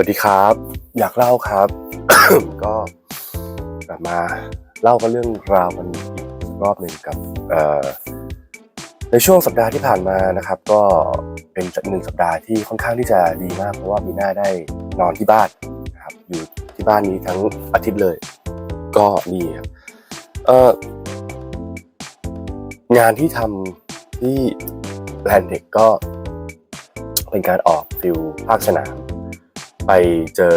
วัสดีครับ อยากเล่าครับ ก็กลับมาเล่ากันเรื่องราวกันอีกรอบหนึ่งกับในช่วงสัปดาห์ที่ผ่านมานะครับ ก็เป็นหนึ่งสัปดาห์ที่ค่อนข้างที่จะดีมาก เพราะว่ามีหน้าได้นอนที่บ้านนะครับ อยู่ที่บ้านนี้ทั้งอาทิตย์เลย ก็นี่ครับเองานที่ทำที่แบรนด์เด็กก็เป็นการออกฟิลภาคสนาม ไปเจอ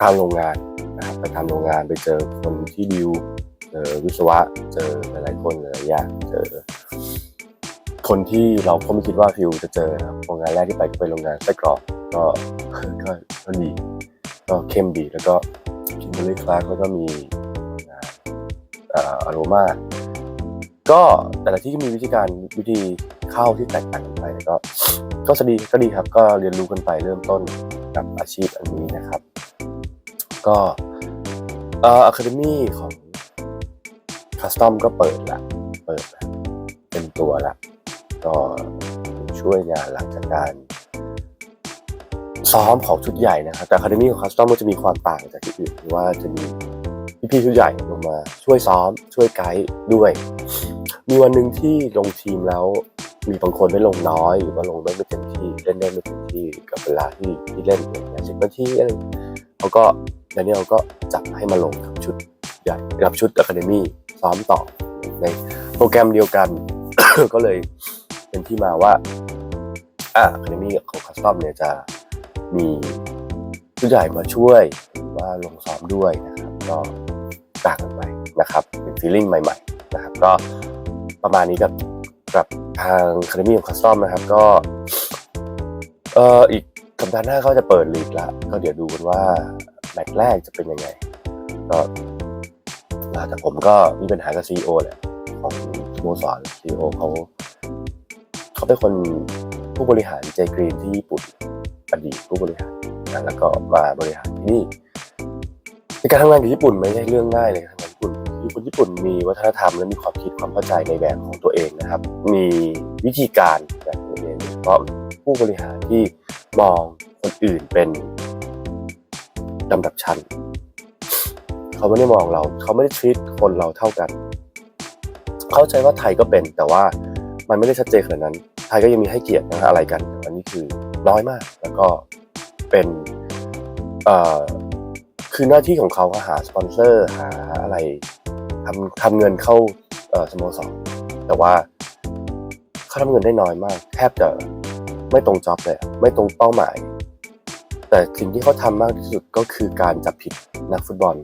ตามโรงงานนะครับไปตามโรงงานไปเจอคนที่ดิวเจอวิศวะเจอหลายๆคนหลายอย่างเจอ คนที่เราก็ไม่คิดว่าฟิวจะเจอนะครับโรงงานแรกที่ไปก็เป็นโรงงานไส้กรอกก็ก็ก็ดีก็เข้มดีแล้วก็คิมเบอรี่คลาร์แล้วก็มีโรงงานอารมาก็แต่ละที่ก็มีวิธีการวิธีเข้าที่แตกต่างกันไปแล้วก็ก็ดีก็ดีครับก็เรียนรู้กันไปเริ่มต้น กับอาชีพอันนี้นะครับ ก็เอ่ออะคาเดมี่ของคัสตอมก็เปิดละ เปิดเป็นตัวละ ก็ช่วยงานหลังจากการซ้อมของชุดใหญ่นะครับ แต่อะคาเดมี่ของคัสตอมก็จะมีความต่างจากที่อื่นว่าจะมีพี่ๆชุดใหญ่ลงมาช่วยซ้อม ช่วยไกด์ด้วย มีวันหนึ่งที่ลงทีมแล้ว มีบางคนไม่ลงน้อยหรือว่าลงได้ไม่เต็มที่เล่นได้ไม่เต็มที่กับเวลาที่ที่เล่นอย่างสิบนาทีอะไรเขาก็แดเนียลก็จับให้มาลงกับชุดใหญ่กับชุดอะคาเดมี่ซ้อมต่อในโปรแกรมเดียวกัน ก็เลยเป็นที่มาว่าอ่าอะคาเดมี่ของคัสตอมเนี่ยจะมีชุดใหญ่มาช่วยหรือว่าลงซ้อมด้วยนะครับก็ต่างกันไปนะครับเป็นฟีลลิ่งใหม่ ๆ นะครับ ก็ประมาณนี้กับ กับทาง Academy of Custom นะครับ ก็เอ่ออีกสัปดาห์หน้าเขาจะเปิดลีกละ ก็เดี๋ยวดูกันว่าแมตช์แรกจะเป็นยังไงก็แต่ผมก็มีปัญหากับซีอแหละของสโมสรซีอเขาเขาเป็นคนผู้บริหารเจกรีนที่ญี่ปุ่นอดีตผู้บริหารนะแล้วก็มาบริหารที่นี่ในการทำงานกับญี่ปุ่นไม่ใช่เรื่องง่ายเลยทำงานญี่ปุ่น คนญี่ปุ่นมีวัฒนธรรมและมีความคิดความเข้าใจในแบบของตัวเองนะครับ มีวิธีการแบบตัวเองเฉพาะผู้บริหารที่มองคนอื่นเป็นลำดับชั้นเขาไม่ได้มองเรา เขาไม่ได้ท e ี t คนเราเท่ากัน เข้าใจว่าไทยก็เป็น แต่ว่ามันไม่ได้ชัดเจนขนาดนั้น ไทยก็ยังมีให้เกียรตินะอะไรกันแต่อันนี้คือน้อยมาก แล้วก็เป็นเอ่อคือหน้าที่ของเขาก็หาสปอนเซอร์หาอะไร ทำทำเงินเข้าสโมสรแต่ว่าเขาทำเงินได้น้อยมาก แทบจะไม่ตรงจ็อบเลย ไม่ตรงเป้าหมาย แต่สิ่งที่เขาทำมากที่สุดก็คือการจับผิดนักฟุตบอล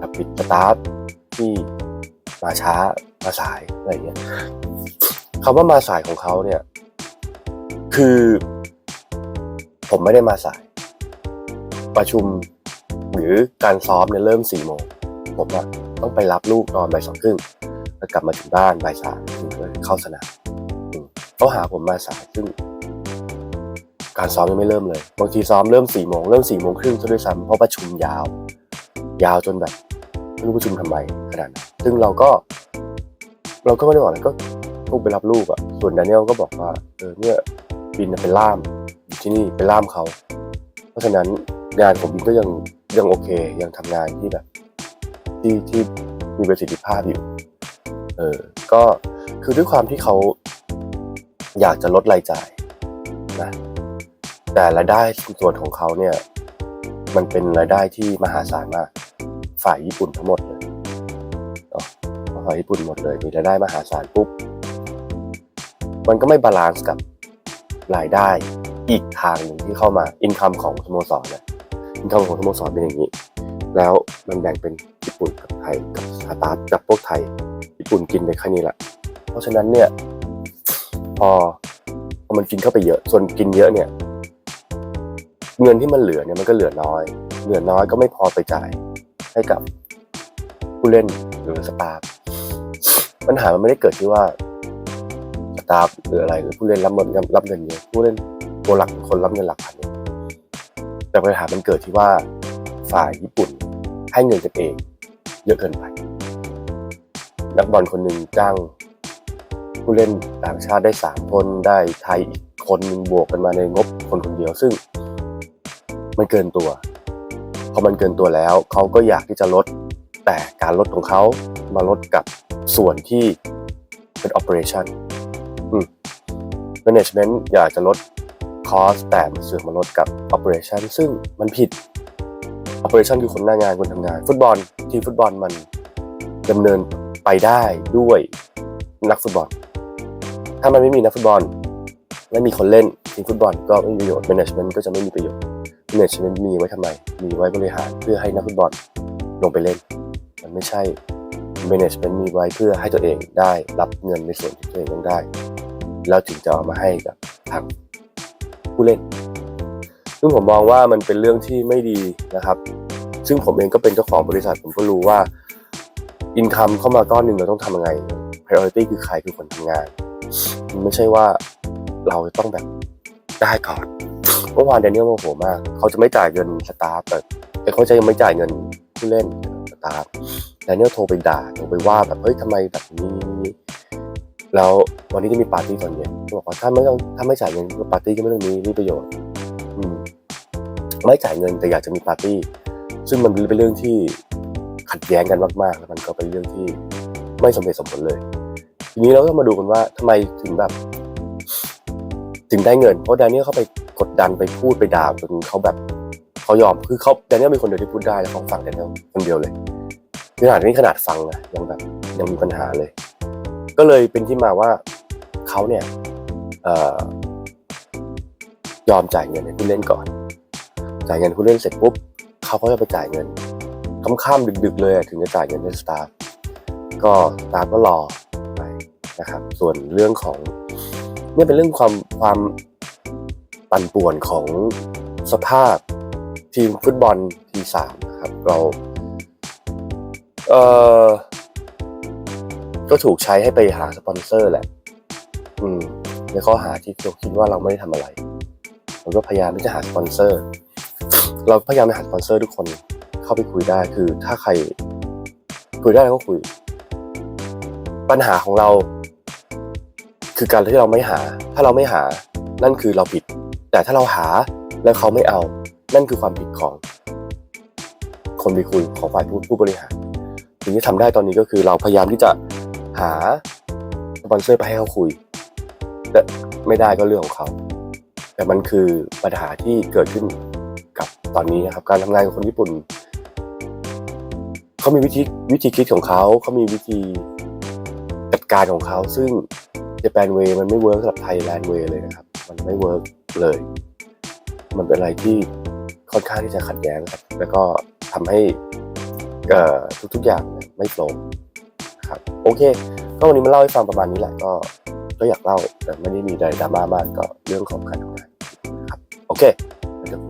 จับผิดสตาฟที่มาช้ามาสายอะไรอย่างเงี้ยคำว่ามาสายของเขาเนี่ย คือ ผมไม่ได้มาสาย ประชุมหรือการซ้อมเนี่ยเริ่มสี่โมงผมอะ ต้องไปรับลูกตอนบ่ายสองครึ่งแล้วกลับมาถึงบ้านบ่ายสามถึงเข้าสนามเขาหาผมมาสายซึ่งการซ้อมยังไม่เริ่มเลยบางทีซ้อมเริ่มสี่โมงเริ่มสี่โมงครึ่งซะด้วยซ้ำเพราะประชุมยาว ยาวจนแบบไม่รู้ประชุมทำไมขนาดนั้นซึ่งเราก็ เราก็ไม่ได้บอกอะไรก็ลูกไปรับลูกอะ่ะส่วนดานิเอลก็บอกว่าเออเนี่ยบินเป็นล่ามอยู่ที่นี่เป็นล่ามเขา เพราะฉะนั้นงานของบินก็ยังยังโอเค ยังทำงานที่แบบ ที่ที่มีประสิทธิภาพอยู่ เออ ก็คือด้วยความที่เขาอยากจะลดรายจ่ายนะแต่รายได้ส่วนของเขาเนี่ย มันเป็นรายได้ที่มหาศาลมาก ฝ่ายญี่ปุ่นทั้งหมดเลยฝ่ายญี่ปุ่นหมดเลย มีรายได้มหาศาลปุ๊บ มันก็ไม่บาลานซ์กับรายได้อีกทางหนึ่งที่เข้ามาอินคัมของสโมสรเนี่ยอินคัมของสโมสรเป็นอย่างนี้ แล้วมันแบ่งเป็น ปุ่นกับไทยกับสตาร์ทกับพวกไทย ญี่ปุ่นกินไปแค่นี้แหละ เพราะฉะนั้นเนี่ยพอพอมันกินเข้าไปเยอะ ส่วนกินเยอะเนี่ย เงินที่มันเหลือเนี่ยมันก็เหลือน้อย เหลือน้อยก็ไม่พอไปจ่ายให้กับผู้เล่นหรือสตาฟปัญหามันไม่ได้เกิดที่ว่าสตาฟหรืออะไรหรือผู้เล่นรับเงินรับเงินเยอะผู้เล่นตัวหลักคนรับเงินหลักพันเนี่ยแต่ปัญหามันเกิดที่ว่าฝ่ายญี่ปุ่นให้เงินกันเอง เยอะเกินไป นักบอลคนหนึ่งจ้าง ผู้เล่นต่างชาติได้สามคนได้ไทยอีกคนหนึ่งบวกกันมาในงบคนคนเดียวซึ่ง มันเกินตัวพอมันเกินตัวแล้วเขาก็อยากที่จะลด แต่การลดของเขามาลดกับส่วนที่เป็น operation อืม management อยากจะลด cost แต่มันเสือกมาลดกับ operation ซึ่งมันผิด operation คือคนหน้างานคนทำงาน ฟุตบอลทีมฟุตบอลมันดำเนินไปได้ด้วยนักฟุตบอล ถ้ามันไม่มีนักฟุตบอลไม่มีคนเล่นทีมฟุตบอลก็ไม่มีประโยชน์ management ก็จะไม่มีประโยชน์ management มีไว้ทำไม มีไว้บริหารเพื่อให้นักฟุตบอลลงไปเล่น มันไม่ใช่ management มีไว้เพื่อให้ตัวเองได้รับเงินในส่วนที่ตัวเองต้องได้ แล้วถึงจะเอามาให้กับทางผู้เล่น ซึ่งผมมองว่ามันเป็นเรื่องที่ไม่ดีนะครับ ซึ่งผมเองก็เป็นเจ้าของบริษัท ผมก็รู้ว่าอินคัมเข้ามาก้อนหนึ่งเราต้องทำยังไง priority คือใครคือคนทำงานมันไม่ใช่ว่าเราจะต้องแบบได้ก่อนเมื่อวานแดเนียลโมโหมาก เขาจะไม่จ่ายเงินสตาฟแต่แต่เขาจะยังไม่จ่ายเงินผู้เล่นสตาฟแดเนียลโทรไปด่าโทรไปว่าแบบเฮ้ยทำไมแบบนี้แล้ววันนี้จะมีปาร์ตี้ตอนเย็นเขาบอกว่าถ้าไม่ต้องถ้าไม่จ่ายเงินปาร์ตี้ก็ไม่ต้องมีมีประโยชน์ ไม่จ่ายเงินแต่อยากจะมีปาร์ตี้ ซึ่งมันเป็นเรื่องที่ขัดแย้งกันมากๆ แล้วมันก็เป็นเรื่องที่ไม่สมเหตุสมผลเลย ทีนี้เราก็มาดูกันว่าทำไมถึงแบบ ถึงได้เงิน เพราะแดเนียลเขาไปกดดันไปพูดไปด่าจนเขาแบบเขายอมคือเขาแดเนียลเป็นคนเดียวที่พูดได้แล้วเขาฟังแดเนียลคนเดียวเลยขนาดนี้ขนาดฟังนะยังแบบยังมีปัญหาเลย ก็เลยเป็นที่มาว่าเขาเนี่ยอยอมจ่ายเงินให้ผู้เล่นก่อน จ่ายเงินผู้เล่นเสร็จปุ๊บเขาก็จะไปจ่ายเงินค่ำๆดึกๆเลยถึงจะจ่ายเงินให้สตาฟก็สตาฟก็รอไปนะครับ ส่วนเรื่องของเนี่ยเป็นเรื่องความความปั่นป่วนของสภาพทีมฟุตบอลทีสามนะครับเราเอ่อก็ถูกใช้ให้ไปหาสปอนเซอร์แหละ อืมในข้อหาที่เราคิดว่าเราไม่ได้ทำอะไรผมก็พยายามที่จะหาสปอนเซอร์ เราพยายามไปหาสปอนเซอร์ทุกคนเข้าไปคุยได้คือถ้าใครคุยได้เราก็คุย ปัญหาของเรา คือการที่เราไม่หา ถ้าเราไม่หา นั่นคือเราผิด แต่ถ้าเราหาแล้วเขาไม่เอา นั่นคือความผิดของ คนไปคุยของฝ่ายผู้ผู้บริหารสิ่งที่ทำได้ตอนนี้ก็คือเราพยายามที่จะหาสปอนเซอร์ไปให้เขาคุยแต่ไม่ได้ก็เรื่องของเขา แต่มันคือปัญหาที่เกิดขึ้น ตอนนี้นะครับการทำงานกับคนญี่ปุ่นเขามีวิธีวิธีคิดของเขาเขามีวิธีจัดการของเขา ซึ่ง Japan Way มันไม่เวิร์กสำหรับ Thailand Way เลยนะครับ มันไม่เวิร์กเลย มันเป็นอะไรที่ค่อนข้างที่จะขัดแย้งครับ แล้วก็ทำให้ทุกๆอย่างไม่โฟล์ครับโอเค ก็วันนี้มาเล่าให้ฟังประมาณนี้แหละก็ก็อยากเล่าแต่ไม่ได้มีอะไรดราม่ามากก็เรื่องของการทำงานครับโอเคแล้ว